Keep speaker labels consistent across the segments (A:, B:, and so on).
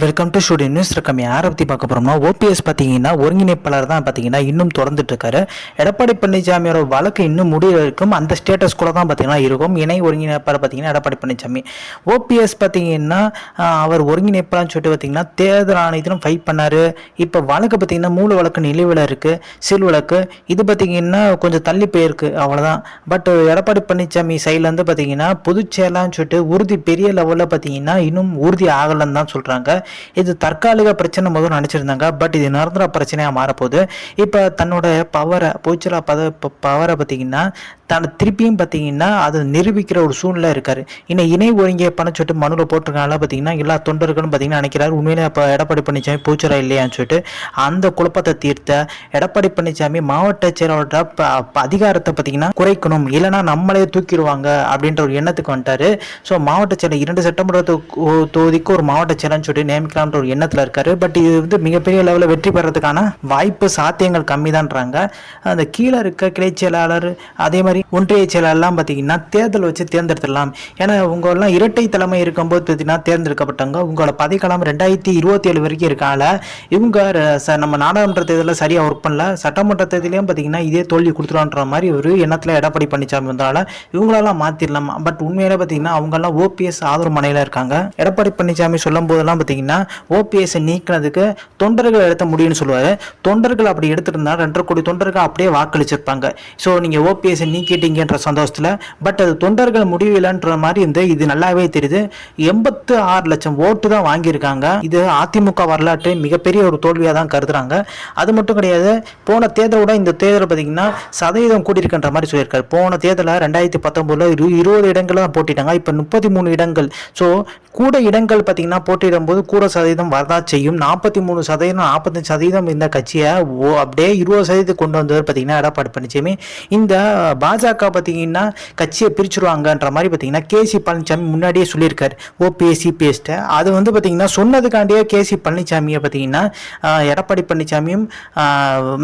A: Welcome to studio news இருக்கம் யாரை பற்றி பார்க்க போகிறோம்னா ஓபிஎஸ் பார்த்தீங்கன்னா ஒருங்கிணைப்பாளர் தான் பார்த்தீங்கன்னா இன்னும் தொடர்ந்துட்டு இருக்காரு எடப்பாடி பழனிசாமியோட வழக்கு இன்னும் முடிவு இருக்கும். அந்த ஸ்டேட்டஸ் கூட தான் பார்த்தீங்கன்னா இருக்கும். இணை ஒருங்கிணைப்பாளர் பார்த்தீங்கன்னா எடப்பாடி பழனிசாமி. ஓபிஎஸ் பார்த்தீங்கன்னா அவர் ஒருங்கிணைப்பாளர்னு சொல்லிட்டு பார்த்தீங்கன்னா தேர்தல் ஆணையத்திலும் ஃபைட் பண்ணார். இப்போ வழக்கு பார்த்தீங்கன்னா மூணு வழக்கு நிலுவையில் இருக்குது சில் வழக்கு. இது பார்த்தீங்கன்னா கொஞ்சம் தள்ளி போயிருக்கு. அவ்வளோதான் பட் எடப்பாடி பழனிசாமி சைட்லேருந்து பார்த்தீங்கன்னா பொதுச்செயலான்னு சொல்லிட்டு உறுதி பெரிய லெவலில் பார்த்தீங்கன்னா இன்னும் உறுதி ஆகலைன்னு தான் சொல்கிறாங்க இது தற்காலிக பிரச்சனை முதல் நினச்சிருந்தாங்க. பட் இது நிரந்தர பிரச்சனையாக மாறப்போகுது. இப்போ தன்னோட பவரை போச்சுரா பத பவரை பார்த்தீங்கன்னா தன்னை திருப்பியும் பார்த்தீங்கன்னா அதை நிரூபிக்கிற ஒரு சூழ்நிலை இருக்கார். இன்னும் இணை ஒருங்கிய பணம் சொல்லிட்டு மனுவில் போட்டிருக்கனால பார்த்தீங்கன்னா எல்லா தொண்டர்களும் பார்த்தீங்கன்னா நினைக்கிறாரு உண்மையிலே இப்போ எடப்பாடி பழனிசாமி போச்சுரா இல்லையான்னு சொல்லிட்டு அந்த குழப்பத்தை தீர்த்த எடப்பாடி பழனிசாமி மாவட்ட செயலாளர் அதிகாரத்தை பார்த்தீங்கன்னா குறைக்கணும். இல்லைன்னா நம்மளே தூக்கிடுவாங்க. அப்படின்ற ஒரு எண்ணத்துக்கு வந்துட்டாரு. ஸோ மாவட்ட செயலர் இரண்டு சட்டமன்ற தொகுதிக்கு ஒரு மாவட்ட செயலர்னு சொல்லிட்டு நியமிக்கலாம்ன்ற ஒரு எண்ணத்தில் இருக்காரு. பட் இது வந்து மிகப்பெரிய லெவலில் வெற்றி பெறதுக்கான வாய்ப்பு சாத்தியங்கள் கம்மி தான்றாங்க அந்த கீழே இருக்க கிளை செயலாளர் அதே மாதிரி ஒன்றிய செயலாளர்லாம் பார்த்தீங்கன்னா தேர்தல் வச்சு தேர்ந்தெடுத்துடலாம். ஏன்னா உங்களெல்லாம் இரட்டை தலைமை இருக்கும்போது பார்த்தீங்கன்னா தேர்ந்தெடுக்கப்பட்டவங்க. உங்களோட பதவிக்காலம் ரெண்டாயிரத்தி இருபத்தி ஏழு வரைக்கும் இருக்கால இவங்க ச- நம்ம நாடாளுமன்ற தேர்தலில் சரியாக ஒர்க் பண்ணல. சட்டமன்ற தேர்தலையும் பார்த்தீங்கன்னா இதே தோல்வி கொடுத்துருவான்ற மாதிரி ஒரு எண்ணத்தில் எடப்பாடி பழனிசாமி வந்ததால இவங்களெல்லாம் மாற்றிடலாம் பட் உண்மையிலே பார்த்தீங்கன்னா அவங்கெல்லாம் ஓபிஎஸ் ஆதரவு மனையில் இருக்காங்க. எடப்பாடி பழனிசாமி சொல்லும் போதெல்லாம் பார்த்தீங்கன்னா ஓபிஎஸ்ஸை நீக்கினதுக்கு தொண்டர்கள் எடுத்த முடியும்னு சொல்லுவார். தொண்டர்கள் அப்படி எடுத்திருந்தா ரெண்டரை கோடி தொண்டர்கள் அப்படியே வாக்களிச்சிருப்பாங்க. ஸோ நீங்கள் ஓபிஎஸ்ஸை நீக்கிட்டீங்கன்ற சந்தோஷத்தில் பட் அது தொண்டர்கள் முடிவில்லைன்ற மாதிரி இருந்து இது நல்லாவே தெரியுது. எண்பத்து ஆறு லட்சம் ஓட்டு தான் வாங்கியிருக்காங்க. இது அதிமுக வரலாற்று மிகப்பெரிய ஒரு தோல்வியாக தான் கருதுறாங்க. அது மட்டும் கிடையாது போன தேர்தலோட இந்த தேர்தல் பார்த்தீங்கன்னா சதவீதம் கூடியிருக்கின்ற மாதிரி சொல்லியிருக்காரு. போன தேர்தலில் ரெண்டாயிரத்தி பத்தொம்போதில் இரு இருபது இடங்கள் தான் போட்டிட்டாங்க. இப்போ முப்பத்தி மூணு இடங்கள். ஸோ கூட இடங்கள் பார்த்தீங்கன்னா போட்டியிடும் போது கூட சதவீதம் வரதா செய்யும். நாற்பத்தி மூணு சதவீதம் நாற்பத்தஞ்சு சதவீதம் இந்த கட்சியை ஓ அப்படியே இருபது சதவீதம் கொண்டு வந்தவர் பார்த்தீங்கன்னா எடப்பாடி பழனிசாமி இந்த பாஜக பார்த்தீங்கன்னா கட்சியை பிரிச்சுருவாங்கன்ற மாதிரி பார்த்தீங்கன்னா கேசி பழனிசாமி முன்னாடியே சொல்லியிருக்காரு. ஓபிஎஸ் சிபிஎஸ்ட்டை அது வந்து பார்த்தீங்கன்னா சொன்னதுக்காண்டியே கேசி பழனிசாமியை பார்த்தீங்கன்னா எடப்பாடி பழனிசாமியும்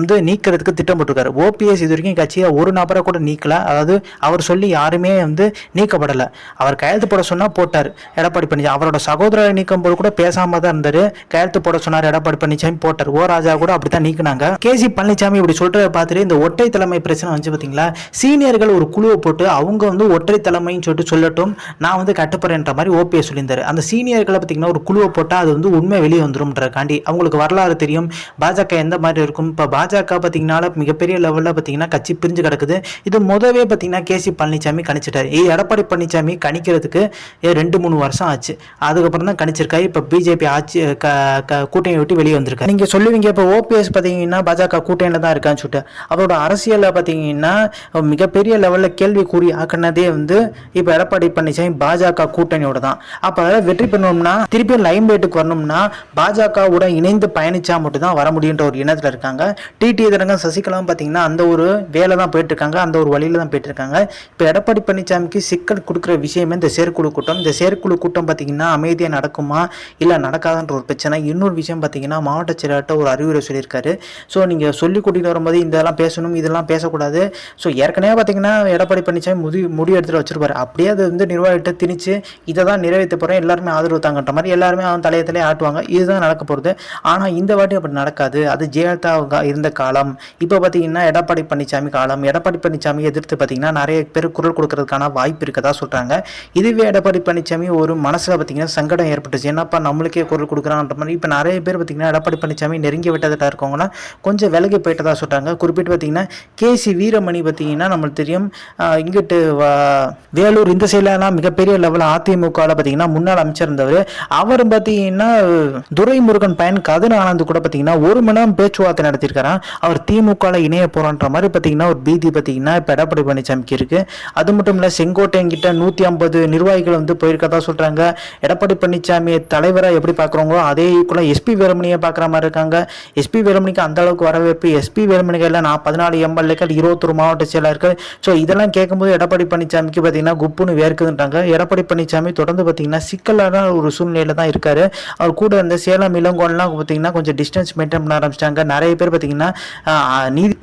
A: வந்து நீக்கிறதுக்கு திட்டமிட்டிருக்காரு ஓபிஎஸ் இது வரைக்கும் கட்சியை ஒரு நபரை கூட நீக்கலை. அதாவது அவர் சொல்லி யாருமே வந்து நீக்கப்படலை. அவர் கையெழுத்து போட சொன்னால் போட்டார். எடப்பாடி பழனிசாமி அவரோட சகோதரரை நீக்கும் போது கூட பேசாம தான் இருந்தார். கையெழுத்து போட சொன்னார் எடப்பாடி பழனிசாமி போட்டார். ஓ ராஜா கூட அப்படித்தான் நீக்கினாங்க. கே கேசி பழனிசாமி இப்படி சொல்றதை பார்த்துட்டு இந்த ஒற்றை தலைமை பிரச்சனை வந்து பார்த்தீங்களா சீனியர்கள் ஒரு குழுவை போட்டு அவங்க வந்து ஒற்றை தலைமைன்னு சொல்லிட்டு சொல்லட்டும் நான் வந்து கட்டுப்படுறேன்ற மாதிரி ஓபிஎஸ் சொல்லியிருந்தாரு. அந்த சீனியர்களை பார்த்தீங்கன்னா ஒரு குழுவை போட்டால் அது வந்து உண்மை வெளியே வந்துரும்ன்றக்காண்டி அவங்களுக்கு வரலாறு தெரியும். பாஜக எந்த மாதிரி இருக்கும்? இப்போ பாஜக பார்த்தீங்கன்னா மிகப்பெரிய லெவலில் பார்த்தீங்கன்னா கட்சி பிரிஞ்சு கிடக்குது. இது முதவே பார்த்தீங்கன்னா கேசி பழனிசாமி கணிச்சிட்டாரு. ஏ எடப்பாடி பழனிசாமி கணிக்கிறதுக்கு ஏ, ரெண்டு மூணு வருஷம் ஆச்சு. அதுக்கப்புறம் தான் கணிச்சிருக்காரு. இப்போ பிஜேபி ஆட்சி க க- விட்டு வெளியே வந்திருக்காரு. நீங்கள் சொல்லுவீங்க இப்போ ஓபிஎஸ் பார்த்தீங்கன்னா பாஜக கூட்டணியில் தான் இருக்கான்னு சொல்லிட்டு. அவரோட அரசியலில் பார்த்தீங்கன்னா மிகப்பெரிய லெவலில் கேள்விக்குறி ஆக்கினதே வந்து இப்போ எடப்பாடி பழனிசாமி பாஜக கூட்டணியோட தான். அப்போ வெற்றி பெறணும்னா திருப்பி லைம் லைட்டுக்கு வரணும்னா பாஜகவோட இணைந்து பயணிச்சா மட்டும் தான் வர முடியுன்ற ஒரு இனத்தில் இருக்காங்க. டிடி இதரங்க சசிகலாவும் பார்த்தீங்கன்னா அந்த ஒரு வேலை தான் போயிட்டு இருக்காங்க அந்த ஒரு வழியில தான் போயிட்டு இருக்காங்க. இப்போ எடப்பாடி பழனிசாமிக்கு சிக்கல் கொடுக்குற விஷயமே இந்த செயற்குழு கூட்டம். இந்த செயற்குழு கூட்டம் பார்த்தீங்கன்னா அமைதியாக நடக்குமா இல்லை நடக்காதுன்ற ஒரு பிரச்சனை. இன்னொரு விஷயம் பார்த்தீங்கன்னா மாவட்ட செயலாளர்கிட்ட ஒரு அறிவுரை சொல்லியிருக்காரு. ஸோ நீங்கள் சொல்லி கூட்டிகிட்டு வரும்போது இதெல்லாம் பேசணும் இதெல்லாம் பேசக்கூடாது. ஸோ ஏற்கனவே பார்த்தீங்கன்னா எடப்பாடி பழனிசாமி முடி முடி எடுத்துகிட்டு வச்சிருப்பாரு. அப்படியே அது வந்து நிர்வாகிட்ட திணிச்சு இதை தான் நிறைவேற்ற போகிறேன் எல்லாருமே ஆதரவு தாங்கன்ற மாதிரி எல்லாருமே அவன் தலையத்திலே ஆட்டுவாங்க. இதுதான் நடக்க போகிறது ஆனால் இந்த வாட்டி அப்படி நடக்காது. அது ஜெயலலிதா இருந்த காலம். இப்போ பார்த்தீங்கன்னா எடப்பாடி பழனிசாமி காலம். எடப்பாடி பழனிசாமி எதிர்த்து பார்த்தீங்கன்னா நிறைய பேர் குரல் கொடுக்கறதுக்கான வாய்ப்பு இருக்கதா சொல்கிறாங்க இதுவே எடப்பாடி பழனிசாமி ஒரு மனசில் பார்த்தீங்கன்னா சங்கடம் ஏற்பட்டுச்சு. என்னப்பா நம்மளுக்கே குரல் கொடுக்குறான்ற மாதிரி. இப்போ நிறைய பேர் பார்த்தீங்கன்னா எடப்பாடி பழனிசாமி நெருங்கி விட்டதாக இருக்கவங்களாம் கொஞ்சம் விலகி போயிட்டதாக சொல்கிறாங்க குறிப்பிட்டு பார்த்தீங்கன்னா கேசி வீரமணி பார்த்தீங்கன்னா நம்மளுக்கு தெரியும் இங்கிட்டு வேலூர் இந்த சைட்லலாம் மிகப்பெரிய லெவலில் அதிமுகவில் பார்த்தீங்கன்னா முன்னாள் அமைச்சர் இருந்தவர். அவர் பார்த்தீங்கன்னா துரைமுருகன் பயன் கதிர் ஆனந்த் கூட பார்த்தீங்கன்னா ஒரு மணி நேரம் பேச்சுவார்த்தை நடத்தியிருக்காராம் அவர் திமுகவில் இணைய போகிறான்ற மாதிரி பார்த்தீங்கன்னா ஒரு பீதி பார்த்தீங்கன்னா இப்போ எடப்பாடி பழனிசாமிக்கு இருக்குது அது மட்டும் இல்லை செங்கோட்டையன் கிட்ட நூற்றி ஐம்பது நிர்வாகிகள் வந்து போயிருக்கதா சொல்கிறாங்க எடப்பாடி பழனிசாமி தலைவராக எப்படி பார்க்குறோங்களோ அதே ஈக்குவலாக எஸ்பி வேலுமணியை பார்க்குற மாதிரி இருக்காங்க. எஸ்பி வேலுமணிக்கு அந்த அளவுக்கு வரவேற்பு. எஸ்பி வேலுமணிகளில் நான் பதினாலு எம்எல்ஏக்கள் இருபத்தொரு மாவட்ட செயலாளர்கள். ஸோ இதெல்லாம் கேட்கும்போது எடப்பாடி பழனிசாமிக்கு பார்த்தீங்கன்னா குப்புன்னு வேர்க்குதுன்றாங்க. எடப்பாடி பழனிசாமி தொடர்ந்து பார்த்தீங்கன்னா சிக்கலான ஒரு சூழ்நிலையில் தான் இருக்கார். அவர் கூட இருந்த சேலம் இளங்கோன்லாம் பார்த்தீங்கன்னா கொஞ்சம் டிஸ்டன்ஸ் மெயின்டைன் பண்ண ஆரம்பிச்சிட்டாங்க. நிறைய பேர் பார்த்தீங்கன்னா நீதி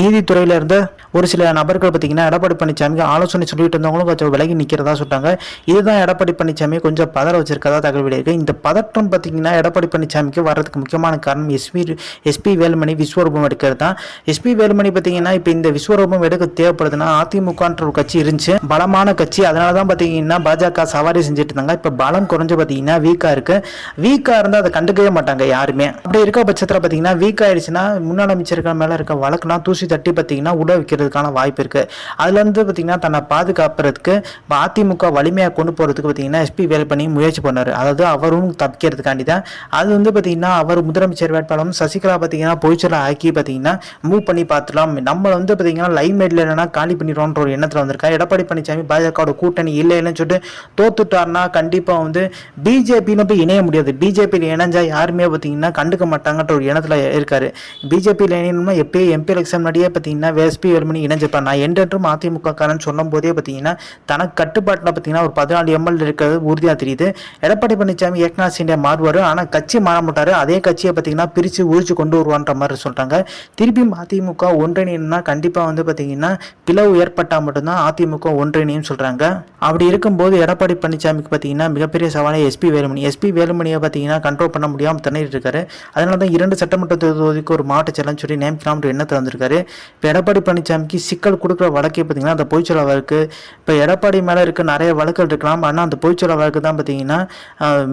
A: நீதித்துறையில இருந்த ஒரு சில நபர்கள் பார்த்தீங்கன்னா எடப்பாடி பழனிசாமிக்கு ஆலோசனை சொல்லிட்டு இருந்தவங்களும் கொஞ்சம் விலகி நிற்கிறதா சொல்கிறாங்க இதுதான் எடப்பாடி பழனிசாமி கொஞ்சம் பதற வச்சிருக்கதா தகவல் வெளியிருக்கு. இந்த பதட்டம் பார்த்தீங்கன்னா எடப்பாடி பழனிசாமிக்கு வர்றதுக்கு முக்கியமான காரணம் எஸ்பி எஸ்பி வேலுமணி விஸ்வரூபம் எடுக்கிறது தான். எஸ்பி வேலுமணி பார்த்தீங்கன்னா இப்போ இந்த விஸ்வரூபம் எடுக்க தேவைப்படுதுன்னா அதிமுகன்ற ஒரு கட்சி இருந்துச்சு. பலமான கட்சி. அதனால தான் பார்த்தீங்கன்னா பாஜக சவாரி செஞ்சுட்டு இருந்தாங்க. இப்போ பலம் குறைஞ்சு பார்த்தீங்கன்னா வீக்காக இருக்கு. வீக்காக இருந்தால் அதை கண்டுக்கவே மாட்டாங்க யாருமே. அப்படி இருக்க பட்சத்தில் பார்த்தீங்கன்னா வீக் ஆயிடுச்சுன்னா முன்னாள் அமைச்சர்கள் மேலே இருக்க வழக்குலாம் தூசி தட்டி பார்த்தீங்கன்னா உட வைக்கிறதுக்கான வாய்ப்பு இருக்குது அதுலேருந்து பார்த்தீங்கன்னா தன்னை பாதுகாப்புறதுக்கு அதிமுக வலிமையாக கொண்டு போகிறதுக்கு பார்த்தீங்கன்னா எஸ்பி வேலுமணி முயற்சி பண்ணார். அதாவது அவரும் தப்பிக்கிறதுக்காண்டி தான். அது வந்து பார்த்தீங்கன்னா அவர் முதலமைச்சர் வேட்பாளரும் சசிகலா பார்த்தீங்கன்னா பொய்ச்சலை ஆக்கி பார்த்தீங்கன்னா மூவ் பண்ணி பார்த்துலாம் நம்ம வந்து பார்த்தீங்கன்னா லைவ் மேட்ல என்னன்னா காலி பண்ணிடுவோன்ற ஒரு எண்ணத்தில் வந்திருக்கா? எடப்பாடி பழனிசாமி பாஜகவோட கூட்டணி இல்லைன்னு சொல்லிட்டு தோத்துட்டார்னா கண்டிப்பாக வந்து பிஜேபின்னு போய் இணைய முடியாது. பிஜேபியில் இணைஞ்சால் யாருமே பார்த்தீங்கன்னா கண்டுக்க மாட்டாங்கன்ற ஒரு எண்ணத்தில் இருக்காரு. பிஜேபியில் இணையணும்னா எப்பயே எம்பி எலெக்ஷன் முன்னாடியே பார்த்தீங்கன்னா எஸ்பி வேலுமணி இணைஞ்சிருப்பார். நான் என்றென்றும் அதிமுகக்காரன் சொன்னும் சொல்லும் போதே பார்த்தீங்கன்னா தனக்கு கட்டுப்பாட்டில் பார்த்தீங்கன்னா ஒரு பதினாலு எம்எல் இருக்கிறது உறுதியாக தெரியுது. எடப்பாடி பழனிசாமி ஏக்நாத் சிண்டே மாறுவார். ஆனால் கட்சி மாற மாட்டார். அதே கட்சியை பார்த்தீங்கன்னா பிரித்து உரிச்சு கொண்டு வருவான்ற மாதிரி சொல்கிறாங்க திருப்பியும் அதிமுக ஒன்றிணைனா கண்டிப்பாக வந்து பார்த்தீங்கன்னா பிளவு ஏற்பட்டால் மட்டும்தான் அதிமுக ஒன்றிணையும் சொல்கிறாங்க அப்படி இருக்கும்போது எடப்பாடி பழனிசாமிக்கு பார்த்தீங்கன்னா மிகப்பெரிய சவாலை எஸ்பி வேலுமணி. எஸ்பி வேலுமணியை பார்த்தீங்கன்னா கண்ட்ரோல் பண்ண முடியாமல் திணறிட்டு இருக்காரு. அதனால தான் இரண்டு சட்டமன்ற தொகுதிக்கு ஒரு மாவட்ட செயலன்னு சொல்லி நியமிக்கலாம்ன்ற எண்ணத்தை வந்திருக்காரு. இப்போ எடப்பாடி பழனிசாமிக்கு சிக்கல் கொடுக்குற வழக்கே பார்த்தீங்கன்னா அந்த பொய்ச்சொல்ல வழக்கு. இப்போ எடப்பாடி மேலே இருக்க நிறைய வழக்குகள் இருக்கலாம். ஆனால் அந்த பொய்ச்சொல்ல வழக்கு தான் பார்த்தீங்கன்னா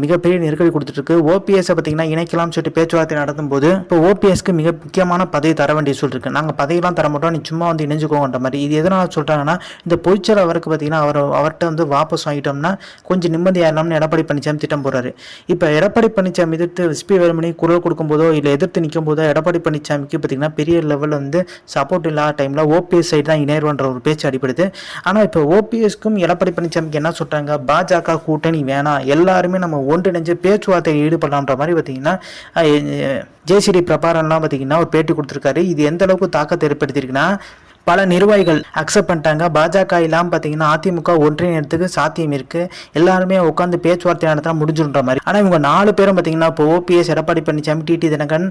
A: மிகப்பெரிய நெருக்கடி கொடுத்துட்டு இருக்கு ஓபிஎஸ்ஸை பார்த்தீங்கன்னா இணைக்கலாம்னு சொல்லிட்டு பேச்சுவார்த்தை நடத்தும்போது இப்போ ஓபிஎஸ்க்கு மிக முக்கியமான பதவி தர வேண்டிய சொல்லிருக்கு நாங்கள் பதவியெல்லாம் தர மாட்டோம். நீ சும்மா வந்து இணைஞ்சுக்கோங்கன்ற மாதிரி. இது எதனால் சொல்கிறாங்கன்னா இந்த பொய்ச்சொல்ல வழக்கு பார்த்தீங்கன்னா அவர் அவர்கிட்ட வந்து வாபஸ் வாங்கிட்டோம்னா கொஞ்சம் நிம்மதியாகலாம்னு எடப்பாடி பழனிசாமி திட்டம் போடுறாரு. இப்போ எடப்பாடி பழனிசாமி எதிர்த்து எஸ்பி வேலுமணி குரல் கொடுக்கும்போதோ இல்லை எதிர்த்து நிற்கும் போதோ எடப்பாடி பழனிசாமிக்கு பார்த்தீங்கன்னா பெரிய லெவலில் வந்து சப்போர்ட் இல்லாத டைமில் ஓபிஎஸ் சைடு தான் இணையர்ன்ற ஒரு பேச்சு அடிப்படுது ஆனால் இப்போ ஓபிஎஸ்க்கும் எடப்பாடி பழனிசாமிக்கு என்ன சொல்கிறாங்க பாஜக கூட்டணி வேணாம். எல்லாருமே நம்ம ஒன்றிணைஞ்சு பேச்சுவார்த்தையில் ஈடுபடலான்ற மாதிரி பார்த்தீங்கன்னா ஜேசிடி பிரபாரன்லாம் பார்த்தீங்கன்னா ஒரு பேட்டி கொடுத்துருக்காரு. இது எந்த அளவுக்கு தாக்கத்தை ஏற்படுத்தியிருக்குன்னா பல நிர்வாகிகள் அக்செப்ட் பண்ணிட்டாங்க. பாஜக இல்லாமல் பார்த்தீங்கன்னா அதிமுக ஒன்றிணையத்துக்கு சாத்தியம் இருக்கு. எல்லாருமே உட்காந்து பேச்சுவார்த்தை நடத்தினா முடிஞ்சுன்ற மாதிரி. ஆனால் இவங்க நாலு பேரும் பார்த்தீங்கன்னா இப்போ ஓபிஎஸ் எடப்பாடி பழனிசாமி டிடி தினகரன்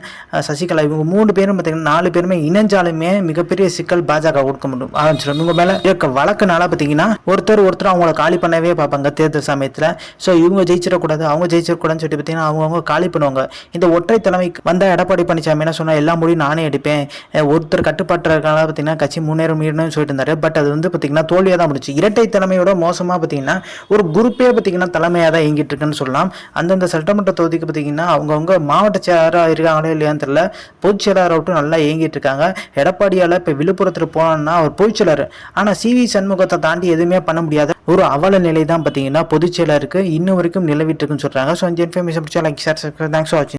A: சசிகலா இவங்க மூணு பேரும் பார்த்தீங்கன்னா நாலு பேருமே இணைஞ்சாலுமே மிகப்பெரிய சிக்கல் பாஜக கொடுக்க முடியும். ஆரம்பிச்சிடும். இவங்க மேலே இருக்க வழக்குனால பார்த்தீங்கன்னா ஒருத்தர் ஒருத்தர் அவங்கள காலி பண்ணவே பார்ப்பாங்க தேர்தல் சமயத்தில். ஸோ இவங்க ஜெயிச்சிடக்கூடாது அவங்க ஜெயிச்சிடக்கூடாதுன்னு சொல்லிட்டு பார்த்தீங்கன்னா அவங்கவுங்க காலி பண்ணுவாங்க. இந்த ஒற்றை தலைமைக்கு வந்த எடப்பாடி பழனிசாமி என்ன சொன்னால் எல்லா முடியும் நானே எடுப்பேன். ஒருத்தர் கட்டுப்பாட்டு இருக்கனால பார்த்தீங்கன்னா கட்சி முன்னேற மீறணும்னு சொல்லிட்டு இருந்தாரு பட் அது வந்து பார்த்தீங்கன்னா தோல்வியாக தான் முடிச்சு இரட்டை தலைமையோட மோசமாக பார்த்தீங்கன்னா ஒரு குரூப்பே பார்த்தீங்கன்னா தலைமையாக தான் இயங்கிட்டு இருக்குன்னு சொல்லலாம். அந்தந்த சட்டமன்ற தொகுதிக்கு பார்த்தீங்கன்னா அவங்கவுங்க மாவட்ட செயலராக இருக்காங்களோ இல்லையான்னு தெரியல. பொதுச் செயலராகட்டும் நல்லா இயங்கிட்டு இருக்காங்க எடப்பாடியால் இப்போ விழுப்புரத்தில் போனோம்னா அவர் பொதுச் செயலர். ஆனால் சிவி சண்முகத்தை தாண்டி எதுவுமே பண்ண முடியாத ஒரு அவல நிலை தான் பார்த்தீங்கன்னா பொதுச் செயலருக்கு இன்னும் வரைக்கும் நிலவிட்டு இருக்குன்னு சொல்கிறாங்க ஸோ இந்த இன்ஃபர்மேஷன் பிடிச்சா லைக் சார் தேங்க்ஸ் ஃபார் வாட்சிங்